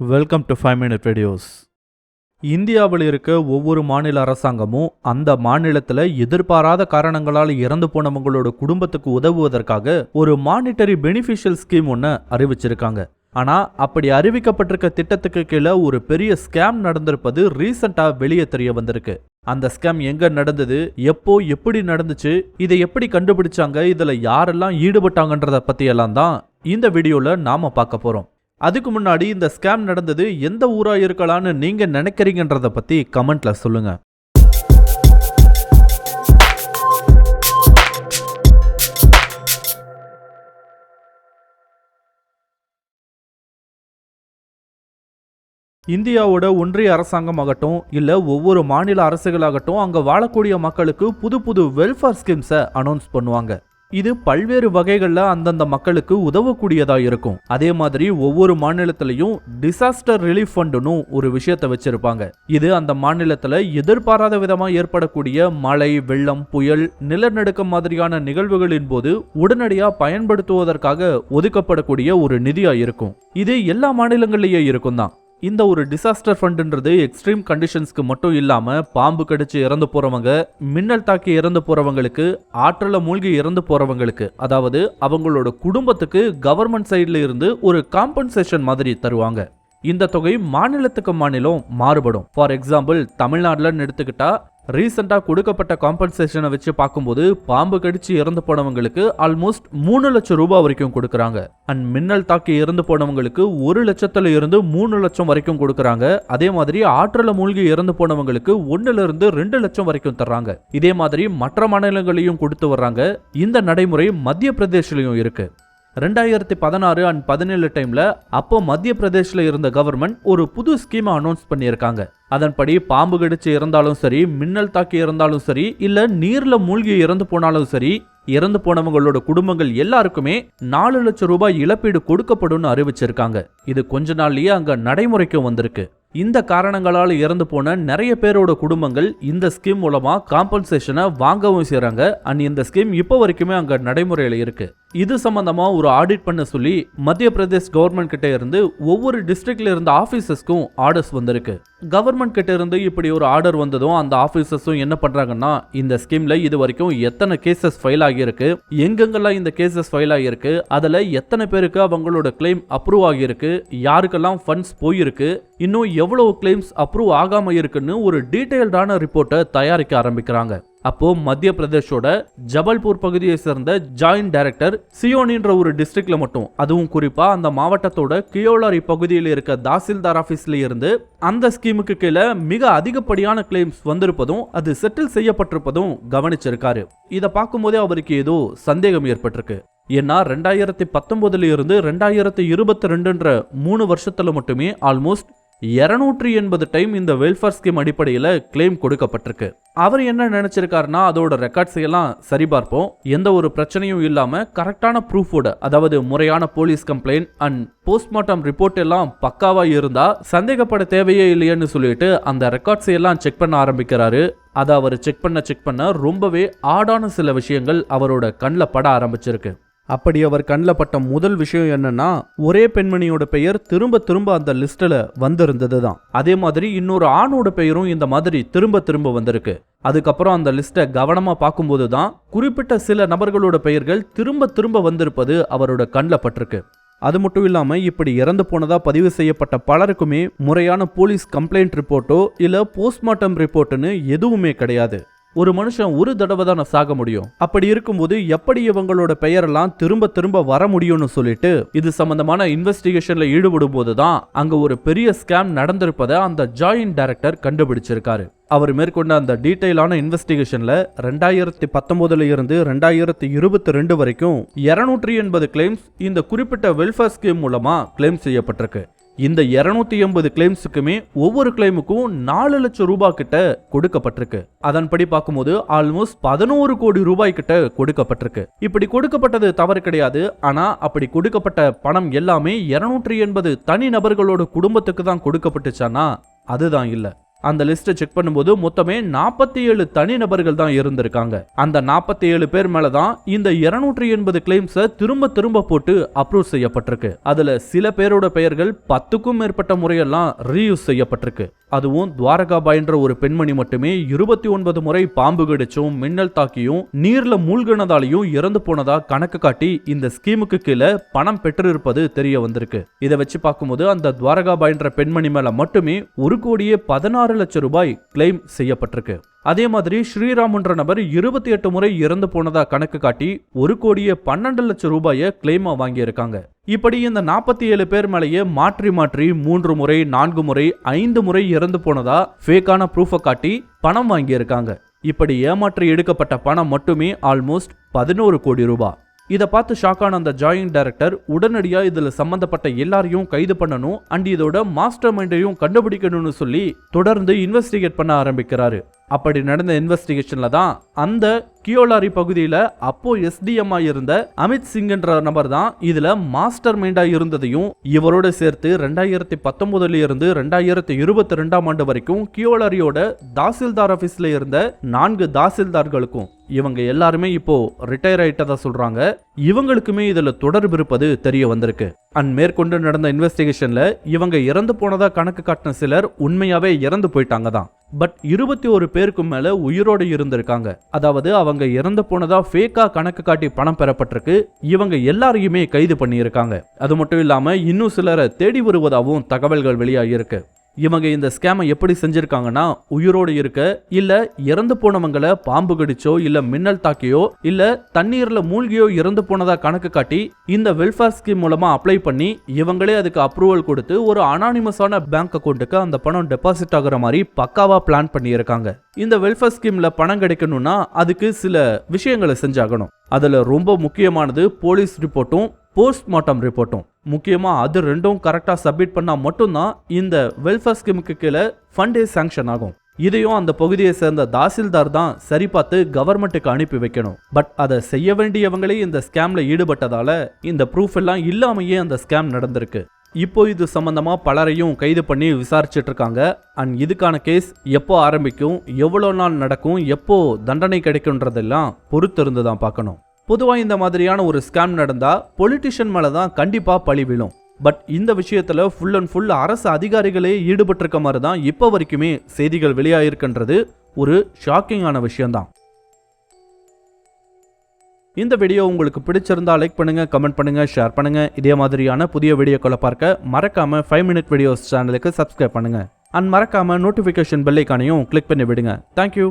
Welcome to five minute videos இந்தியாவில் இருக்க ஒவ்வொரு மாநில அரசாங்கமும் அந்த மாநிலத்தில் எதிர்பாராத காரணங்களால் இறந்து போனவங்களோட குடும்பத்துக்கு உதவுவதற்காக ஒரு மானிட்டரி பெனிஃபிஷியல் ஸ்கீம் ஒன்று அறிவிச்சிருக்காங்க. ஆனால் அப்படி அறிவிக்கப்பட்டிருக்க திட்டத்துக்கு கீழே ஒரு பெரிய ஸ்கேம் நடந்திருப்பது ரீசெண்டாக வெளியே தெரிய வந்திருக்கு. அந்த ஸ்கேம் எங்க நடந்தது எப்போ எப்படி நடந்துச்சு இதை எப்படி கண்டுபிடிச்சாங்க இதில் யாரெல்லாம் ஈடுபட்டாங்கன்றத பற்றியெல்லாம் தான் இந்த வீடியோவில் நாம் பார்க்க போகிறோம் அதுக்கு முன்னாடி இந்த ஸ்கேம் நடந்தது எந்த ஊரா இருக்கலாம்னு நீங்க நினைக்கிறீங்கன்றத பத்தி கமெண்ட்ல சொல்லுங்க. இந்தியாவோட ஒன்றிய அரசாங்கமாகட்டும் இல்ல ஒவ்வொரு மாநில அரசுகளாகட்டும் அங்க வாழக்கூடிய மக்களுக்கு புது புது வெல்ஃபேர் ஸ்கீம்ஸை அனௌன்ஸ் பண்ணுவாங்க. இது பல்வேறு வகைகளில் அந்தந்த மக்களுக்கு உதவக்கூடியதாக இருக்கும். அதே மாதிரி ஒவ்வொரு மாநிலத்திலையும் டிசாஸ்டர் ரிலீஃப் ஃபண்டுன்னு ஒரு விஷயத்தை வச்சிருப்பாங்க. இது அந்த மாநிலத்தில் எதிர்பாராத விதமாக ஏற்படக்கூடிய மழை வெள்ளம் புயல் நிலநடுக்கம் மாதிரியான நிகழ்வுகளின் போது உடனடியாக பயன்படுத்துவதற்காக ஒதுக்கப்படக்கூடிய ஒரு நிதியாக இருக்கும். இது எல்லா மாநிலங்கள்லயும் இருக்கும் தான் இந்த ஒரு டிசாஸ்டர் ஃபண்டுன்றது எக்ஸ்ட்ரீம் கண்டிஷன்ஸ்க்கு மட்டும் இல்லாமல் பாம்பு கடிச்சு இறந்து போகிறவங்க மின்னல் தாக்கி இறந்து போகிறவங்களுக்கு ஆற்றல மூழ்கி இறந்து போகிறவங்களுக்கு அதாவது அவங்களோட குடும்பத்துக்கு கவர்மெண்ட் சைடில் இருந்து ஒரு காம்பன்சேஷன் மாதிரி தருவாங்க. இந்த தொகை மாநிலத்துக்கு மாநிலம் மாறுபடும். ஃபார் எக்ஸாம்பிள் தமிழ்நாட்டில்னு எடுத்துக்கிட்டா ரீசெண்டாக கொடுக்கப்பட்ட காம்பன்சேஷனை வச்சு பார்க்கும்போது பாம்பு கடிச்சு இறந்து போனவங்களுக்கு ஆல்மோஸ்ட் மூணு லட்சம் ரூபாய் வரைக்கும் கொடுக்குறாங்க. அண்ட் மின்னல் தாக்கி இறந்து போனவங்களுக்கு ஒரு லட்சத்துல இருந்து மூணு லட்சம் வரைக்கும் கொடுக்குறாங்க. அதே மாதிரி ஆற்றல மூழ்கி இறந்து போனவங்களுக்கு ஒன்னுல இருந்து ரெண்டு லட்சம் வரைக்கும் தர்றாங்க. இதே மாதிரி மற்ற மாநிலங்களையும் கொடுத்து வர்றாங்க. இந்த நடைமுறை மத்திய பிரதேசிலையும் இருக்கு. ரெண்டாயிரத்தி பதினாறு அண்ட் பதினேழு டைம்ல அப்போ மத்திய பிரதேஷில் இருந்த கவர்மெண்ட் ஒரு புது ஸ்கீமை அனௌன்ஸ் பண்ணியிருக்காங்க. அதன்படி பாம்பு கடிச்சு இறந்தாலும் சரி மின்னல் தாக்கி இறந்தாலும் சரி இல்ல நீர்ல மூழ்கி இறந்து போனாலும் சரி இறந்து போனவங்களோட குடும்பங்கள் எல்லாருக்குமே நாலு லட்சம் ரூபாய் இழப்பீடு கொடுக்கப்படும்னு அறிவிச்சிருக்காங்க. இது கொஞ்ச நாள்லயே அங்க நடைமுறைக்கும் வந்திருக்கு. இந்த காரணங்களால் இறந்து போன நிறைய பேரோட குடும்பங்கள் இந்த ஸ்கீம் மூலமாக காம்பன்சேஷனை வாங்கவும் செய்கிறாங்க அண்ட் இந்த ஸ்கீம் இப்போ வரைக்குமே அங்கே நடைமுறையில் இருக்குது இது சம்மந்தமாக ஒரு ஆடிட் பண்ண சொல்லி மத்திய பிரதேஷ் கவர்மெண்ட் கிட்ட இருந்து ஒவ்வொரு டிஸ்ட்ரிக்ட்ல இருந்த ஆஃபீஸஸ்க்கும் ஆர்டர்ஸ் வந்திருக்கு. கவர்மெண்ட் கிட்ட இருந்து இப்படி ஒரு ஆர்டர் வந்ததும் அந்த ஆஃபீஸஸும் என்ன பண்ணுறாங்கன்னா இந்த ஸ்கீமில் இது வரைக்கும் எத்தனை கேசஸ் ஃபைல் ஆகியிருக்கு எங்கெங்கெல்லாம் இந்த கேசஸ் ஃபைல் ஆகியிருக்கு அதில் எத்தனை பேருக்கு அவங்களோட கிளைம் அப்ரூவ் ஆகியிருக்கு யாருக்கெல்லாம் ஃபண்ட்ஸ் போயிருக்கு இன்னும் எவ்வளவு கிளைம்ஸ் அப்ரூவ் ஆகாம இருக்குன்னு ஒரு டீட்டெயில்டான ரிப்போர்ட்டை தயாரிக்க ஆரம்பிக்கிறாங்க. அப்போ மத்திய பிரதேஷோட ஜபல்பூர் பகுதியை சேர்ந்த ஜாயின்ட் டைரக்டர் சியோனின்ற ஒரு டிஸ்ட்ரிக்ட்ல மட்டும் அதுவும் குறிப்பா அந்த மாவட்டத்தோட கியோலாரி பகுதியில் இருக்க தாசில்தார் ஆபீஸ்ல இருந்து அந்த ஸ்கீமுக்கு கீழே மிக அதிகப்படியான கிளைம்ஸ் வந்திருப்பதும் அது செட்டில் செய்யப்பட்டிருப்பதும் கவனிச்சிருக்காரு. இதை பார்க்கும்போதே அவருக்கு ஏதோ சந்தேகம் ஏற்பட்டிருக்கு. ஏன்னா ரெண்டாயிரத்தி பத்தொன்பதுல இருந்து ரெண்டாயிரத்தி இருபத்தி ரெண்டுன்ற மூணு வருஷத்துல மட்டுமே ஆல்மோஸ்ட் இரநூற்றி எண்பது டைம் இந்த வெல்ஃபேர் ஸ்கீம் அடிப்படையில் கிளைம் கொடுக்கப்பட்டிருக்கு. அவர் என்ன நினைச்சிருக்காருன்னா அதோட ரெக்கார்ட்ஸ் எல்லாம் சரிபார்ப்போம் எந்த ஒரு பிரச்சனையும் இல்லாம கரெக்டான ப்ரூஃபோட அதாவது முறையான police complaint and postmortem report எல்லாம் பக்காவா இருந்தா சந்தேகப்பட தேவையே இல்லையேன்னு சொல்லிட்டு அந்த ரெக்கார்ட்ஸ் எல்லாம் செக் பண்ண ஆரம்பிக்கிறாரு. அதை அவர் செக் பண்ண செக் பண்ண ரொம்பவே ஆடான சில விஷயங்கள் அவரோட கண்ணில் பட ஆரம்பிச்சிருக்கு. அப்படி அவர் கண்ணில் பட்ட முதல் விஷயம் என்னன்னா ஒரே பெண்மணியோட பெயர் திரும்ப திரும்ப அந்த லிஸ்ட்ல வந்திருந்தது தான் அதே மாதிரி இன்னொரு ஆணோட பெயரும் இந்த மாதிரி திரும்ப திரும்ப வந்திருக்கு. அதுக்கப்புறம் அந்த லிஸ்ட்டை கவனமாக பார்க்கும்போது தான் குறிப்பிட்ட சில நபர்களோட பெயர்கள் திரும்ப திரும்ப வந்திருப்பது அவரோட கண்ணில் பட்டிருக்கு. அது மட்டும் இல்லாமல் இப்படி இறந்து போனதாக பதிவு செய்யப்பட்ட பலருக்குமே முறையான போலீஸ் கம்ப்ளைண்ட் ரிப்போர்ட்டோ இல்லை போஸ்ட்மார்ட்டம் ரிப்போர்ட்டுன்னு எதுவுமே கிடையாது. ஒரு மனுஷன் ஒரு தடவை தான் சாக முடியும். அப்படி இருக்கும்போது எப்படி இவங்களோட பெயரெல்லாம் திரும்ப திரும்ப வர முடியும்னு சொல்லிட்டு இது சம்பந்தமான இன்வெஸ்டிகேஷன்ல ஈடுபடும் போதுதான் அங்க ஒரு பெரிய ஸ்கேம் நடந்திருப்பதை அந்த ஜாயின்ட் டைரக்டர் கண்டுபிடிச்சிருக்காரு. அவர் மேற்கொண்ட அந்த டீட்டெயிலான இன்வெஸ்டிகேஷன்ல ரெண்டாயிரத்தி பத்தொன்பதுல இருந்து ரெண்டாயிரத்தி இருபத்தி ரெண்டு வரைக்கும் இருநூற்றி எண்பது கிளைம்ஸ் இந்த குறிப்பிட்ட வெல்ஃபேர் ஸ்கீம் மூலமா கிளைம் செய்யப்பட்டிருக்கு. இந்த இருநூத்தி எண்பது கிளைம்ஸுக்குமே ஒவ்வொரு கிளைமுக்கும் நாலு லட்சம் ரூபாய் கிட்ட கொடுக்கப்பட்டிருக்கு. அதன்படி பார்க்கும்போது ஆல்மோஸ்ட் பதினோரு கோடி ரூபாய் கிட்ட கொடுக்கப்பட்டிருக்கு. இப்படி கொடுக்கப்பட்டது தவறு கிடையாது. ஆனா அப்படி கொடுக்கப்பட்ட பணம் எல்லாமே இருநூற்றி எண்பது தனி நபர்களோட குடும்பத்துக்கு தான் கொடுக்கப்பட்டுச்சானா அதுதான் இல்லை. அந்த லிஸ்ட்டை செக் பண்ணும்போது மொத்தமே நாற்பத்தி ஏழு தனிநபர்கள் தான் இருந்திருக்காங்க. அந்த நாற்பத்தி ஏழு பேர் மேல தான் இந்த இருநூற்றி எண்பது கிளைம்ஸை திரும்ப திரும்ப போட்டு அப்ரூவ் செய்யப்பட்டிருக்கு. அதுல சில பேரோட பெயர்கள் பத்துக்கும் மேற்பட்ட முறையெல்லாம் ரீயூஸ் செய்யப்பட்டிருக்கு. அதுவும் துவாரகாபாய்ன்ற ஒரு பெண்மணி மட்டுமே இருபத்தி ஒன்பது முறை பாம்பு கடிச்சும் மின்னல் தாக்கியும் நீர்ல மூழ்கினதாலையும் இறந்து போனதா கணக்கு காட்டி இந்த ஸ்கீமுக்கு கீழே பணம் பெற்றிருப்பது தெரிய வந்திருக்கு. இதை வச்சு பார்க்கும்போது அந்த துவாரகாபாய்ன்ற பெண்மணி மேல மட்டுமே ஒரு கோடியே பதினாறு லட்சம் ரூபாய் கிளைம் செய்யப்பட்டிருக்கு. அதே மாதிரி ஸ்ரீராம்ன்ற நபர் இருபத்தி எட்டு முறை இறந்து போனதா கணக்கு காட்டி ஒரு கோடியே பன்னெண்டு லட்சம் ரூபாயை கிளைமா வாங்கியிருக்காங்க. இப்படி இந்த நாற்பத்தி ஏழு பேர் மேலேயே மாற்றி மாற்றி மூன்று முறை நான்கு முறை ஐந்து முறை இறந்து போனதா ஃபேக்கான ப்ரூஃபை காட்டி பணம் வாங்கியிருக்காங்க. இப்படி ஏமாற்றி எடுக்கப்பட்ட பணம் மட்டுமே ஆல்மோஸ்ட் பதினோரு கோடி ரூபாய் இதை பார்த்து ஷாக்கான அந்த ஜாயிண்ட் டைரக்டர் உடனடியாக இதில் சம்மந்தப்பட்ட எல்லாரையும் கைது பண்ணணும் அண்ட் இதோட மாஸ்டர் மைண்டையும் கண்டுபிடிக்கணும்னு சொல்லி தொடர்ந்து இன்வெஸ்டிகேட் பண்ண ஆரம்பிக்கிறாரு. அப்படி நடந்த இன்வெஸ்டிகேஷனில் தான் அந்த கியோலாரி பகுதியில் அப்போ எஸ்டிஎம் இருந்த அமித் சிங்ன்ற நபர் தான் இதுல மாஸ்டர் மைண்டா இருந்ததையும் இவரோட சேர்த்து ரெண்டாயிரத்தி பத்தொன்பதுல இருந்து ரெண்டாயிரத்தி இருபத்தி ரெண்டாம் ஆண்டு வரைக்கும் கியோலாரியோட தாசில்தார் ஆபீஸ்ல இருந்த நான்கு தாசில்தார்களுக்கும் இவங்க எல்லாருமே இப்போ ரிட்டையர் ஆயிட்டதா சொல்றாங்க. இவங்களுக்குமே இதுல தொடர்பு இருப்பது தெரிய வந்திருக்கு. அண்ட் மேற்கொண்டு நடந்த இன்வெஸ்டிகேஷன்ல இவங்க இறந்து போனதா கணக்கு காட்டின சிலர் உண்மையாவே இறந்து போயிட்டாங்க தான். பட் இருபத்தி ஒரு பேருக்கு மேல உயிரோடு இருந்திருக்காங்க. அதாவது அவங்க இறந்து போனதா ஃபேக்கா கணக்கு காட்டி பணம் பெறப்பட்டிருக்கு. இவங்க எல்லாரையுமே கைது பண்ணியிருக்காங்க. அது மட்டும் இல்லாம இன்னும் சிலரை தேடி வருவதாகவும் தகவல்கள் வெளியாகியிருக்கு. இவங்க இந்த ஸ்கேமை எப்படி செஞ்சிருக்காங்கன்னா உயிரோடு இருக்க இல்ல இறந்து போனவங்களை பாம்பு கடிச்சோ இல்ல மின்னல் தாக்கியோ இல்ல தண்ணீர்ல மூழ்கியோ இறந்து போனதா கணக்கு காட்டி இந்த வெல்ஃபேர் ஸ்கீம் மூலமா அப்ளை பண்ணி இவங்களே அதுக்கு அப்ரூவல் கொடுத்து ஒரு அனானிமஸான பேங்க் அக்கௌண்ட்டுக்கு அந்த பணம் டெபாசிட் ஆகுற மாதிரி பக்காவா பிளான் பண்ணியிருக்காங்க. இந்த வெல்ஃபேர் ஸ்கீம்ல பணம் கிடைக்கணும்னா அதுக்கு சில விஷயங்களை செஞ்சாகணும். அதுல ரொம்ப முக்கியமானது போலீஸ் ரிப்போர்ட்டும் போஸ்ட்மார்ட்டம் ரிப்போர்ட்டும் முக்கியமாக அது ரெண்டும் கரெக்டாக சப்மிட் பண்ணால் மட்டும்தான் இந்த வெல்ஃபேர் ஸ்கீமுக்கு கீழே ஃபண்டே சாங்ஷன் ஆகும். இதையும் அந்த பகுதியை சேர்ந்த தாசில்தார் தான் சரி பார்த்து கவர்மெண்ட்டுக்கு அனுப்பி வைக்கணும். பட் அதை செய்ய வேண்டியவங்களே இந்த ஸ்கேம்ல ஈடுபட்டதால இந்த ப்ரூஃப் எல்லாம் இல்லாமையே அந்த ஸ்கேம் நடந்திருக்கு. இப்போ இது சம்பந்தமா பலரையும் கைது பண்ணி விசாரிச்சுட்டு இருக்காங்க. அண்ட் இதுக்கான கேஸ் எப்போ ஆரம்பிக்கும் எவ்வளோ நாள் நடக்கும் எப்போ தண்டனை கிடைக்கும்ன்றதெல்லாம் பொறுத்து இருந்து தான் பார்க்கணும். பொதுவாக இந்த மாதிரியான ஒரு ஸ்கேம் நடந்தால் பொலிட்டிஷியன் மேலே தான் கண்டிப்பாக பழி விழும். பட் இந்த விஷயத்தில் ஃபுல் அண்ட் ஃபுல் அரசு அதிகாரிகளே ஈடுபட்டிருக்க மாதிரி தான் இப்போ வரைக்குமே செய்திகள் வெளியாகிருக்குன்றது ஒரு ஷாக்கிங்கான விஷயம்தான். இந்த வீடியோ உங்களுக்கு பிடிச்சிருந்தா லைக் பண்ணுங்க கமெண்ட் பண்ணுங்க ஷேர் பண்ணுங்க. இதே மாதிரியான புதிய வீடியோக்களை பார்க்க மறக்காம ஃபைவ் மினிட் வீடியோஸ் சேனலுக்கு சப்ஸ்கிரைப் பண்ணுங்க. அண்ட் மறக்காம நோட்டிஃபிகேஷன் பெல்லைக்கானையும் கிளிக் பண்ணி விடுங்க. Thank you